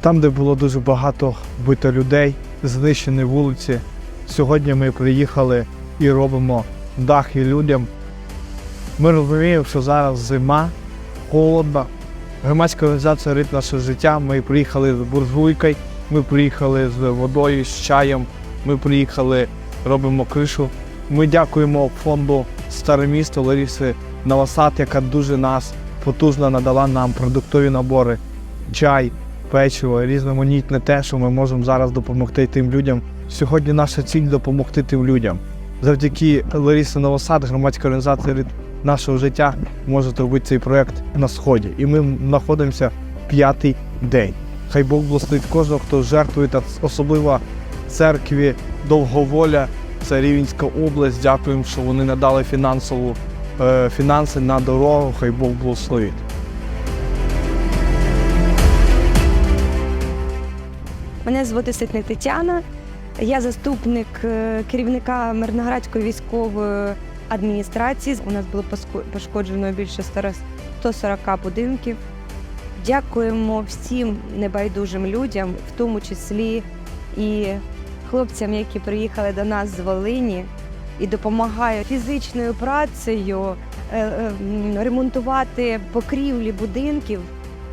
Там, де було дуже багато вбито людей, знищені вулиці. Сьогодні ми приїхали і робимо дахи людям. Ми розуміємо, що зараз зима, холодно. Громадська організація «Ритм наше життя. Ми приїхали з буржуйкою, ми приїхали з водою, з чаєм, ми приїхали, робимо кришу. Ми дякуємо фонду Старе місто Ларіси Новосад, яка дуже нас потужно надала нам продуктові набори, чай, печиво, різноманітне те, що ми можемо зараз допомогти тим людям. Сьогодні наша ціль допомогти тим людям. Завдяки Ларісі Новосад, громадська організація «Ритм нашого життя може робити цей проект на сході. І ми знаходимося п'ятий день. Хай Бог благословить кожного, хто жертвує, та особливо церкві Довговоля, це Рівненська область. Дякуємо, що вони надали фінансову е, фінанси на дорогу. Хай Бог благословить. Мене звати Ситник Тетяна. Я заступник е, керівника Мирноградської військової адміністрації. У нас було пошкоджено більше 140 будинків. Дякуємо всім небайдужим людям, в тому числі і хлопцям, які приїхали до нас з Волині і допомагають фізичною працею е, е, ремонтувати покрівлі будинків,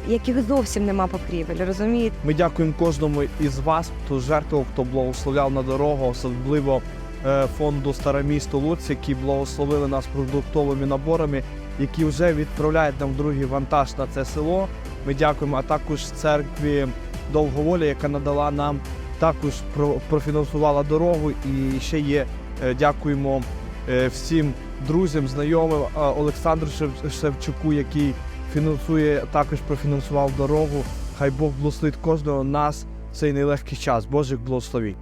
яких зовсім нема покрівель. Розумієте? Ми дякуємо кожному із вас, хто жертвував, хто благословляв на дорогу, особливо е, фонду Старе місто Луць, які благословили нас продуктовими наборами, які вже відправляють нам другий вантаж на це село. Ми дякуємо, а також церкві Довговоля, яка надала нам також про- профінансувала дорогу. І ще є е, дякуємо е, всім друзям, знайомим Олександру Шев- Шевчуку, який фінансує, також профінансував дорогу. Хай Бог благословить кожного нас цей нелегкий час. Божих благословень.